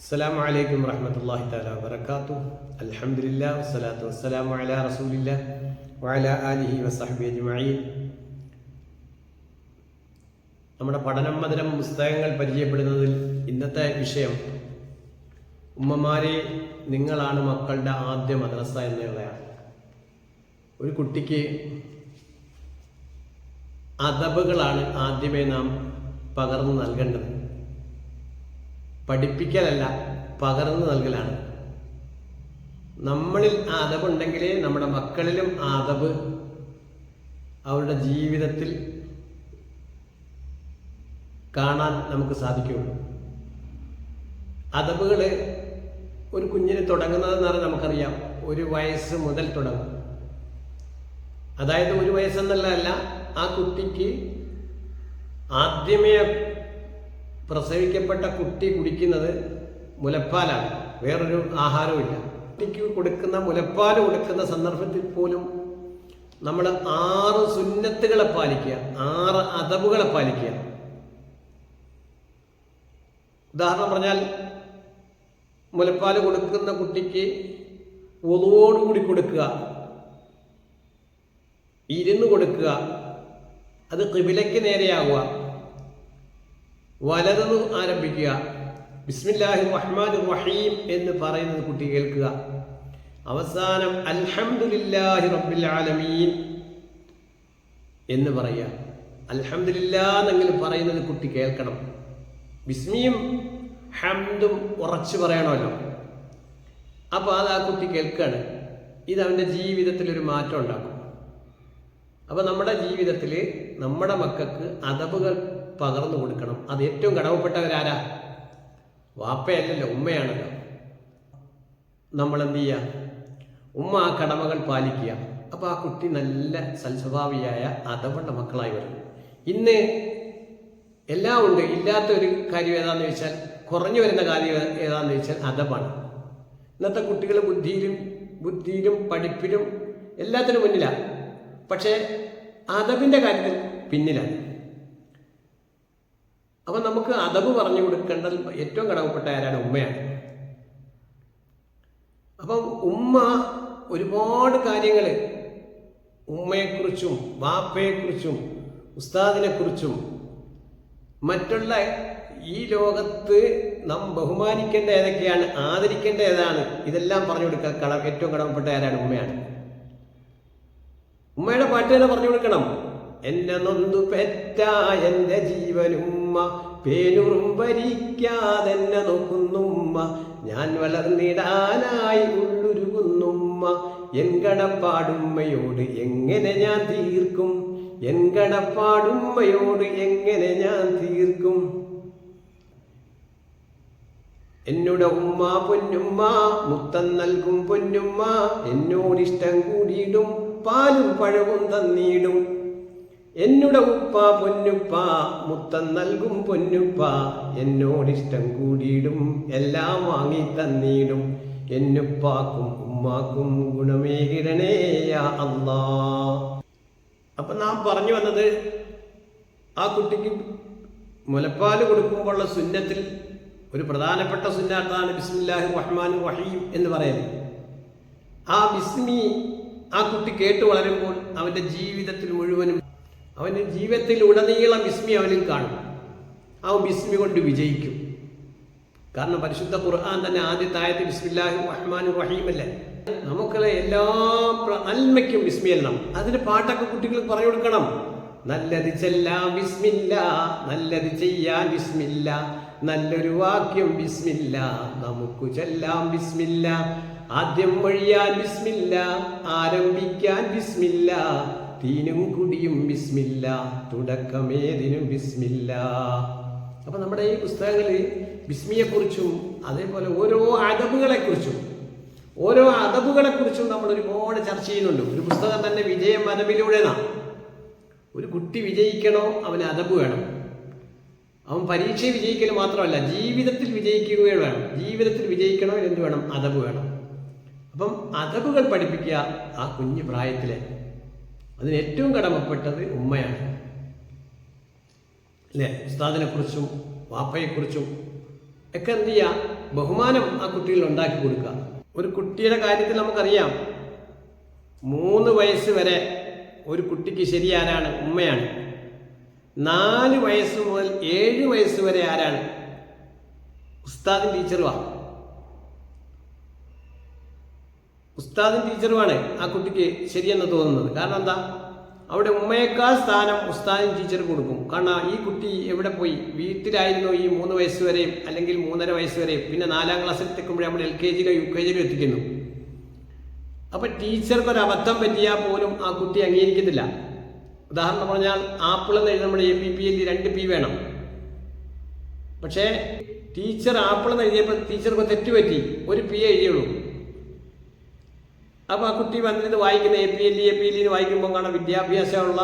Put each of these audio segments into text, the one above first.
അസ്സാം വലൈക്കും വറഹമത്തല്ലാഹി താല വബർക്കാത്തു അലഹമില്ല വസ്സലാത്തു വസ്സലാമു അല റസൂലില്ല വല അലിഹി വസഹബി അജ്മായി നമ്മുടെ പഠനം മധുരം പുസ്തകങ്ങൾ പരിചയപ്പെടുന്നതിൽ ഇന്നത്തെ വിഷയം ഉമ്മമാരെ നിങ്ങളാണ് മക്കളുടെ ആദ്യ മദ്രസ എന്നുള്ളതാണ്. ഒരു കുട്ടിക്ക് അതബുകളാണ് ആദ്യമേ നാം പകർന്നു നൽകേണ്ടത്. പഠിപ്പിക്കലല്ല പകർന്നു നൽകലാണ്. നമ്മളിൽ ആദബുണ്ടെങ്കിലേ നമ്മുടെ മക്കളിലും ആദബ് അവരുടെ ജീവിതത്തിൽ കാണാൻ നമുക്ക് സാധിക്കുകയുള്ളൂ. അതവുകൾ ഒരു കുഞ്ഞിന് തുടങ്ങുന്നതെന്ന് പറഞ്ഞാൽ നമുക്കറിയാം ഒരു വയസ്സ് മുതൽ തുടങ്ങും. അതായത് ഒരു വയസ്സെന്നുള്ളതല്ല ആ കുട്ടിക്ക് ആദ്യമേ പ്രസവിക്കപ്പെട്ട കുട്ടി കുടിക്കുന്നത് മുലപ്പാലാണ്. വേറൊരു ആഹാരമില്ല കുട്ടിക്ക് കൊടുക്കുന്ന മുലപ്പാൽ കൊടുക്കുന്ന സന്ദർഭത്തിൽ പോലും നമ്മൾ ആറ് സുന്നത്തുകളെ പാലിക്കുക. ആറ് അതവുകളെ പാലിക്കുക. ഉദാഹരണം പറഞ്ഞാൽ മുലപ്പാൽ കൊടുക്കുന്ന കുട്ടിക്ക് ഒതുവോടുകൂടി കൊടുക്കുക. ഇരുന്ന് കൊടുക്കുക. അത് കിബിലയ്ക്ക് നേരെയാവുക. വലതെന്ന് ആരംഭിക്കുക. ബിസ്മില്ലാഹി റഹ്മാൻ റഹീം എന്ന് പറയുന്നത് കുട്ടി കേൾക്കുക. അവസാനം അൽഹംദുലില്ലാഹി റബ്ബിൽ ആലമീൻ എന്ന് പറയുക. അൽഹംദുലില്ലാ എന്നെങ്കിലും പറയുന്നത് കുട്ടി കേൾക്കണം. ബിസ്മിയും ഹംദും ഉറച്ചു പറയണമല്ലോ. അപ്പോൾ അത് ആ കുട്ടി കേൾക്കുകയാണ് ഇത് അവന്റെ ജീവിതത്തിൽ ഒരു മാറ്റം ഉണ്ടാക്കും. അപ്പോൾ നമ്മുടെ ജീവിതത്തിൽ നമ്മുടെ മക്കൾക്ക് അതവുകൾ പകർന്നു കൊടുക്കണം. അത് ഏറ്റവും കടമപ്പെട്ടവരാരാ വാപ്പയല്ലല്ലോ ഉമ്മയാണല്ലോ. നമ്മൾ എന്ത് ചെയ്യുക ഉമ്മ ആ കടമകൾ പാലിക്കുക. അപ്പോൾ ആ കുട്ടി നല്ല സൽസ്വഭാവിയായ അതവണ്ട മക്കളായി വരും. ഇന്ന് എല്ലാം ഉണ്ട്. ഇല്ലാത്ത ഒരു കാര്യം ഏതാന്ന് ചോദിച്ചാൽ കുറഞ്ഞു വരുന്ന കാര്യം ഏതാന്ന് ചോദിച്ചാൽ അതപാണ് ഇന്നത്തെ കുട്ടികൾ ബുദ്ധിയിലും ബുദ്ധിയിലും പഠിപ്പിലും എല്ലാത്തിനും മുന്നിലാണ് പക്ഷേ അതബിന്റെ കാര്യത്തിൽ പിന്നിലാണ് അപ്പം നമുക്ക് അതവ് പറഞ്ഞു കൊടുക്കേണ്ട ഏറ്റവും കടവപ്പെട്ട ആരാണ്? ഉമ്മയാണ്. അപ്പം ഉമ്മ ഒരുപാട് കാര്യങ്ങൾ ഉമ്മയെക്കുറിച്ചും വാപ്പയെക്കുറിച്ചും ഉസ്താദിനെക്കുറിച്ചും മറ്റുള്ള ഈ ലോകത്ത് നാം ബഹുമാനിക്കേണ്ട ഏതൊക്കെയാണ് ആദരിക്കേണ്ട ഏതാണ് ഇതെല്ലാം പറഞ്ഞു കൊടുക്കുക കട ഏറ്റവും കടവപ്പെട്ട ആരാണ്? ഉമ്മയാണ്. ഉമ്മയുടെ പാട്ട് തന്നെ പറഞ്ഞു കൊടുക്കണം. എന്നെ നൊന്തു പെറ്റ എന്റെ ജീവനുമ്മ പേനുറും ഭരിക്കാതെന്നെ നോക്കുന്നുമ്മ. ഞാൻ വളർന്നിടാനായി ഉള്ളുരുകുന്നുമ്മ. എൻ കടപ്പാടുമ്മയോട് എങ്ങനെ ഞാൻ തീർക്കും? എൻ കടപ്പാടുമ്മയോട് എങ്ങനെ ഞാൻ തീർക്കും? എന്നുടെ ഉമ്മ പൊന്നുമ്മ മുത്തം നൽകും പൊന്നുമ്മ. എന്നോടിഷ്ടം കൂടിയിടും പാലും പഴവും തന്നിടും എന്നുടെ ഉപ്പ പൊന്നുപ്പ മുത്തം നൽകും പൊന്നുപ്പ എന്നോടിഷ്ടം കൂടിയിടും എല്ലാം വാങ്ങി തന്നിടും. എന്നുപ്പാക്കും ഉമ്മാക്കും ഗുണമേകിടണേയ അല്ലാ അപ്പൊ നാം പറഞ്ഞു വന്നത് ആ കുട്ടിക്ക് മുലപ്പാൽ കൊടുക്കുമ്പോഴുള്ള സുന്നത്തിൽ ഒരു പ്രധാനപ്പെട്ട സുന്നാത്താണ് ബിസ്മില്ലാഹി റഹ്മാൻ റഹീം എന്ന് പറയുന്നത്. ആ ബിസ്മി ആ കുട്ടി കേട്ട് വളരുമ്പോൾ അവന്റെ ജീവിതത്തിൽ മുഴുവനും അവന്റെ ജീവിതത്തിൽ ഉടനീളം ബിസ്മി അവനിൽ കാണും. അവൻ ബിസ്മി കൊണ്ട് വിജയിക്കും. കാരണം പരിശുദ്ധ ഖുർആൻ തന്നെ ആദ്യത്തെ ആയത്ത് ബിസ്മില്ലാഹി റഹ്മാൻ റഹീം അല്ലേ? നമുക്കുള്ള എല്ലാ നന്മയ്ക്കും ബിസ്മി എല്ലാം അതിന് പാട്ടൊക്കെ കുട്ടികൾക്ക് പറഞ്ഞു കൊടുക്കണം. നല്ലത് ചെല്ലാം ബിസ്മില്ല നല്ലത് ചെയ്യാൻ ബിസ്മില്ല നല്ലൊരു വാക്യം ബിസ്മില്ല നമുക്ക് ചെല്ലാം ബിസ്മില്ല ആദ്യം വഴിയാൻ ബിസ്മില്ല ആരംഭിക്കാൻ ബിസ്മില്ല തീനും കുടിയും ബിസ്മില്ല. തുടക്കമേതിനും ബിസ്മില്ല. അപ്പൊ നമ്മുടെ ഈ പുസ്തകങ്ങളിൽ ബിസ്മിയെക്കുറിച്ചും അതേപോലെ ഓരോ അതബുകളെക്കുറിച്ചും ഓരോ അതബുകളെക്കുറിച്ചും നമ്മൾ ഒരുപാട് ചർച്ച ചെയ്യുന്നുണ്ട്. ഒരു പുസ്തകം തന്നെ വിജയം അതബിലൂടെയാണ് ഒരു കുട്ടി വിജയിക്കണോ? അവന് അതബ് വേണം. അവൻ പരീക്ഷയിൽ വിജയിക്കൽ മാത്രമല്ല ജീവിതത്തിൽ വിജയിക്കുകയും വേണം. ജീവിതത്തിൽ വിജയിക്കണോ? എന്ത് വേണം? അതബ് വേണം. അപ്പം അതബുകൾ പഠിപ്പിക്കുക ആ കുഞ്ഞു പ്രായത്തിലെ അതിന് ഏറ്റവും കടമപ്പെട്ടത് ഉമ്മയാണ്. അല്ലേ ഉസ്താദിനെ കുറിച്ചും വാപ്പയെക്കുറിച്ചും ഒക്കെ എന്ത് ചെയ്യുക ബഹുമാനം ആ കുട്ടിയിൽ ഉണ്ടാക്കി കൊടുക്കുക. ഒരു കുട്ടിയുടെ കാര്യത്തിൽ നമുക്കറിയാം. മൂന്ന് വയസ്സ് വരെ ഒരു കുട്ടിക്ക് ശരിയാരാണ് ഉമ്മയാണ്. നാല് വയസ്സ് മുതൽ ഏഴ് വയസ്സ് വരെ ആരാണ്? ഉസ്താദും ടീച്ചറുമാണ് ഉസ്താദും ടീച്ചറുമാണ് ആ കുട്ടിക്ക് ശരിയെന്ന് തോന്നുന്നത്. കാരണം എന്താ? അവിടെ ഉമ്മയേക്കാൾ സ്ഥാനം ഉസ്താദും ടീച്ചർ കൊടുക്കും. കാരണം ഈ കുട്ടി എവിടെ പോയി? വീട്ടിലായിരുന്നു ഈ മൂന്ന് വയസ്സ് വരെയും അല്ലെങ്കിൽ മൂന്നര വയസ്സ് വരെയും. പിന്നെ നാലാം ക്ലാസ്സിൽ എത്തിക്കുമ്പോഴേ നമ്മൾ എൽ കെ ജിയിലോ യു കെ ജിയിലോ എത്തിക്കുന്നു. അപ്പം ടീച്ചർക്ക് ഒരു അബദ്ധം പറ്റിയാൽ പോലും ആ കുട്ടി അംഗീകരിക്കുന്നില്ല ഉദാഹരണം പറഞ്ഞാൽ ആപ്പിൾ എന്ന് എഴുതുമ്പോൾ എ പി പി എൽ രണ്ട് പി വേണം. പക്ഷേ ടീച്ചർ ആപ്പിൾ എന്ന് എഴുതിയപ്പോൾ ടീച്ചർക്ക് തെറ്റുപറ്റി. ഒരു പി എഴുതിയുള്ളൂ. അപ്പോൾ ആ കുട്ടി വന്നിട്ട് വായിക്കുന്ന A P L A P L ഇന്ന് വായിക്കുമ്പോൾ കാണാൻ വിദ്യാഭ്യാസമുള്ള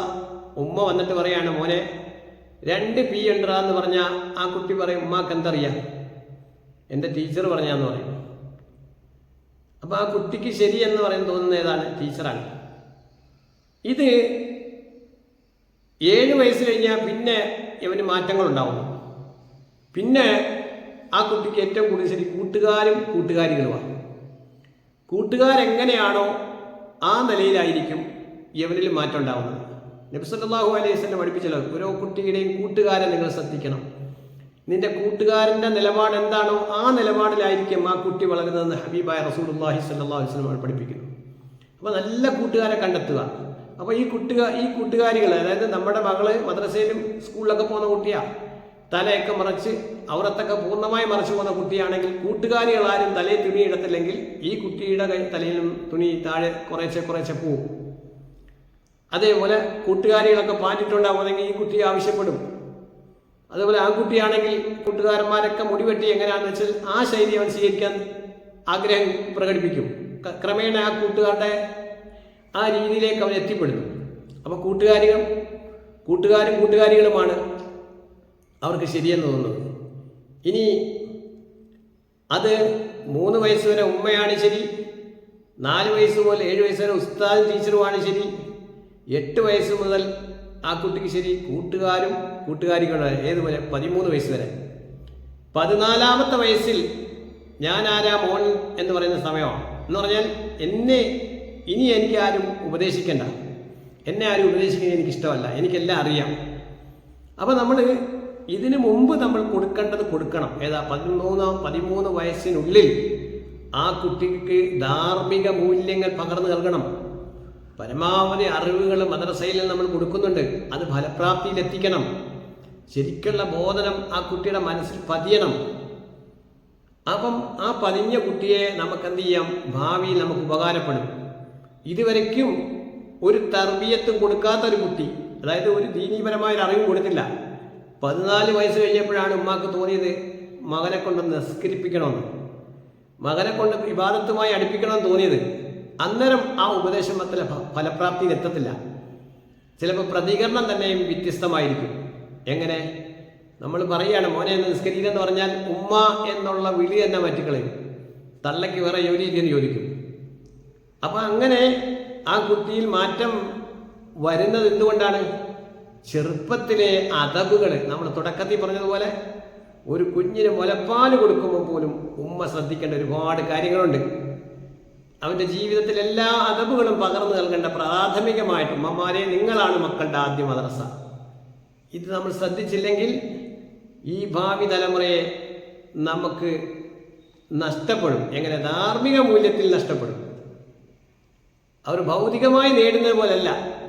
ഉമ്മ വന്നിട്ട് പറയാണ് മോനെ രണ്ട് പി ഉണ്ടറാ എന്ന് പറഞ്ഞാൽ ആ കുട്ടി പറയും ഉമ്മാക്ക് എന്തറിയാം? എന്റെ ടീച്ചർ പറഞ്ഞാന്ന് പറയും. അപ്പോൾ ആ കുട്ടിക്ക് ശരി എന്ന് പറയുന്നത് തോന്നുന്ന ഏതാണ്? ടീച്ചറാണ് ഇത് ഏഴ് വയസ്സ് കഴിഞ്ഞാൽ പിന്നെ ഇവന് മാറ്റങ്ങളുണ്ടാവുന്നു പിന്നെ ആ കുട്ടിക്ക് ഏറ്റവും കൂടുതൽ ശരി കൂട്ടുകാരും കൂട്ടുകാരികളുമാണ്. കൂട്ടുകാരെങ്ങനെയാണോ ആ നിലയിലായിരിക്കും യവനിൽ മാറ്റം ഉണ്ടാവുന്നത്. നബിസല്ലാഹു അലൈഹി സ്വലം പഠിപ്പിച്ചല്ലോ ഓരോ കുട്ടിയുടെയും കൂട്ടുകാരെ നിങ്ങൾ ശ്രദ്ധിക്കണം. നിന്റെ കൂട്ടുകാരന്റെ നിലപാട് എന്താണോ ആ നിലപാടിലായിരിക്കും ആ കുട്ടി വളരുന്നതെന്ന് ഹബീബായ റസൂലുല്ലാഹി സ്വല്ലല്ലാഹു അലൈഹി വസല്ലം പഠിപ്പിക്കുന്നു. അപ്പോൾ നല്ല കൂട്ടുകാരെ കണ്ടെത്തുക. അപ്പോൾ ഈ കുട്ടുകാർ ഈ കൂട്ടുകാരികൾ അതായത് നമ്മുടെ മകൾ മദ്രസയിലും സ്കൂളിലൊക്കെ പോകുന്ന കുട്ടിയാണ് തലയൊക്കെ മറച്ച് അവറത്തൊക്കെ പൂർണമായി മറച്ചു പോകുന്ന കുട്ടിയാണെങ്കിൽ കൂട്ടുകാരികൾ ആരും തലയിൽ തുണി ഇടത്തില്ലെങ്കിൽ ഈ കുട്ടിയുടെ കൈ തലയിലും തുണി താഴെ കുറേശ്ശെ കുറേശ്ശെ പോവും. അതേപോലെ കൂട്ടുകാരികളൊക്കെ പാറ്റിട്ടുണ്ടാവുമെങ്കിൽ ഈ കുട്ടി ആവശ്യപ്പെടും. അതുപോലെ ആ കുട്ടിയാണെങ്കിൽ കൂട്ടുകാരന്മാരൊക്കെ മുടിവെട്ടി എങ്ങനെയാണെന്ന് വെച്ചാൽ ആ ശൈലി അവൻ സ്വീകരിക്കാൻ ആഗ്രഹം പ്രകടിപ്പിക്കും. ക്രമേണ ആ കൂട്ടുകാരുടെ ആ രീതിയിലേക്ക് അവൻ എത്തിപ്പെടുന്നു. അപ്പോൾ കൂട്ടുകാരികൾ കൂട്ടുകാരും കൂട്ടുകാരികളുമാണ് അവർക്ക് ശരിയെന്ന് തോന്നുന്നത്. ഇനി അത് മൂന്ന് വയസ്സ് വരെ ഉമ്മയാണ് ശരി നാല് വയസ്സ് മുതൽ ഏഴ് വയസ്സ് വരെ ഉസ്താദും ടീച്ചറുമാണ് ശരി എട്ട് വയസ്സ് മുതൽ ആ കുട്ടിക്ക് ശരി കൂട്ടുകാരും കൂട്ടുകാരികളുമാണ് ഏതുപോലെ പതിമൂന്ന് വയസ്സ് വരെ. പതിനാലാമത്തെ വയസ്സിൽ ഞാൻ ആരാ മോൻ എന്ന് പറയുന്ന സമയമാണ് എന്ന് പറഞ്ഞാൽ എന്നെ ഇനി എനിക്ക് ആരും ഉപദേശിക്കണ്ട. എന്നെ ആരും ഉപദേശിക്കുന്നത് എനിക്കിഷ്ടമല്ല എനിക്കെല്ലാം അറിയാം. അപ്പോൾ നമ്മൾ ഇതിനു മുമ്പ് നമ്മൾ കൊടുക്കേണ്ടത് കൊടുക്കണം. ഏതാ? പതിമൂന്നോ പതിമൂന്ന് വയസ്സിനുള്ളിൽ ആ കുട്ടിക്ക് ധാർമ്മിക മൂല്യങ്ങൾ പകർന്നു നൽകണം. പരമാവധി അറിവുകൾ മദ്രസയിൽ നമ്മൾ കൊടുക്കുന്നുണ്ട്. അത് ഫലപ്രാപ്തിയിൽ എത്തിക്കണം. ശരിക്കുള്ള ബോധനം ആ കുട്ടിയുടെ മനസ്സിൽ പതിയണം. അപ്പം ആ പതിഞ്ഞ കുട്ടിയെ നമുക്ക് എന്ത് ചെയ്യാം? ഭാവിയിൽ നമുക്ക് ഉപകാരപ്പെടും. ഇതുവരയ്ക്കും ഒരു തർബീയത്തും കൊടുക്കാത്ത ഒരു കുട്ടി അതായത് ഒരു ദീനീപരമായ ഒരു അറിവും കൊടുത്തില്ല പതിനാല് വയസ്സ് കഴിഞ്ഞപ്പോഴാണ് ഉമ്മാക്ക് തോന്നിയത് മകനെ കൊണ്ട് നിസ്കരിപ്പിക്കണമെന്ന്. മകനെ കൊണ്ട് വിവാദത്തുമായി അടുപ്പിക്കണമെന്ന് തോന്നിയത്. അന്നേരം ആ ഉപദേശം അത്ര ഫലപ്രാപ്തിയിൽ എത്തത്തില്ല. ചിലപ്പോൾ പ്രതികരണം തന്നെയും വ്യത്യസ്തമായിരിക്കും. എങ്ങനെ? നമ്മൾ പറയുകയാണ് മോനെ നിസ്കരിക്കുക എന്ന് പറഞ്ഞാൽ ഉമ്മ എന്നുള്ള വിളി തന്നെ മാറ്റിക്കളയും. തള്ളയ്ക്ക് വേറെ ജോലിയില്ലെന്ന് ചോദിക്കും. അപ്പം അങ്ങനെ ആ കുട്ടിയിൽ മാറ്റം വരുന്നത് എന്തുകൊണ്ടാണ്? ചെറുപ്പത്തിലെ അതവുകൾ നമ്മൾ തുടക്കത്തിൽ പറഞ്ഞതുപോലെ ഒരു കുഞ്ഞിന് മുലപ്പാൽ കൊടുക്കുമ്പോൾ പോലും ഉമ്മ ശ്രദ്ധിക്കേണ്ട ഒരുപാട് കാര്യങ്ങളുണ്ട്. അവന്റെ ജീവിതത്തിൽ എല്ലാ അതവുകളും പകർന്നു നൽകേണ്ട പ്രാഥമികമായിട്ട് ഉമ്മമാരെ നിങ്ങളാണ് മക്കളുടെ ആദ്യ മദ്രസ. ഇത് നമ്മൾ ശ്രദ്ധിച്ചില്ലെങ്കിൽ ഈ ഭാവി തലമുറയെ നമുക്ക് നഷ്ടപ്പെടും. എങ്ങനെ? ധാർമ്മിക മൂല്യത്തിൽ നഷ്ടപ്പെടും. അവർ ഭൗതികമായി നേടുന്നത് പോലല്ല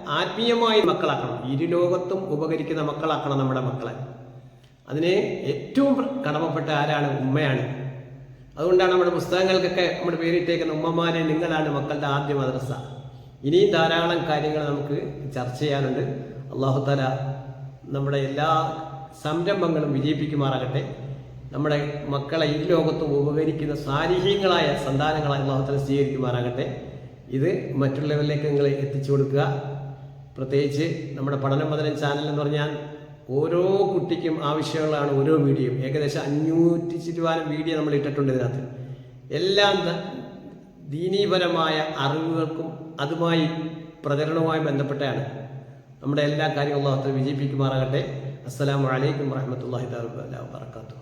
ആത്മീയമായി മക്കളാക്കണം. ഇരുലോകത്തും ഉപകരിക്കുന്ന മക്കളാക്കണം നമ്മുടെ മക്കളെ. അതിന് ഏറ്റവും കടമപ്പെട്ട ആരാണ്? ഉമ്മയാണ്. അതുകൊണ്ടാണ് നമ്മുടെ പുസ്തകങ്ങൾക്കൊക്കെ നമ്മുടെ പേരിട്ടേക്കുന്ന ഉമ്മമാരെ നിങ്ങളാണ് മക്കളുടെ ആദ്യ മദ്രസ. ഇനിയും ധാരാളം കാര്യങ്ങൾ നമുക്ക് ചർച്ച ചെയ്യാനുണ്ട്. അള്ളാഹു താല നമ്മുടെ എല്ലാ സംരംഭങ്ങളും വിജയിപ്പിക്കുമാറാകട്ടെ. നമ്മുടെ മക്കളെ ഈ ലോകത്തും ഉപകരിക്കുന്ന സാരീഹ്യങ്ങളായ സന്താനങ്ങളായി അള്ളാഹു താല സ്വീകരിക്കുമാറാകട്ടെ. ഇത് മറ്റുള്ളവരിലേക്ക് നിങ്ങൾ എത്തിച്ചു കൊടുക്കുക. പ്രത്യേകിച്ച് നമ്മുടെ പഠനം പതിനഞ്ച് ചാനൽ എന്ന് പറഞ്ഞാൽ ഓരോ കുട്ടിക്കും ആവശ്യമുള്ളതാണ് ഓരോ വീഡിയോയും ഏകദേശം അഞ്ഞൂറ്റി ചുറ്റുവാനും വീഡിയോ നമ്മൾ ഇട്ടിട്ടുണ്ട് ഇതിനകത്ത്. എല്ലാം ദീനീപരമായ അറിവുകൾക്കും അതുമായി പ്രചരണവുമായി ബന്ധപ്പെട്ടാണ് നമ്മുടെ എല്ലാ കാര്യങ്ങളും അത്ര വിജയിപ്പിക്കുമാറാകട്ടെ. അസ്സലാമു അലൈക്കും വറഹമത്തല്ലാഹി വാബർക്കാത്തു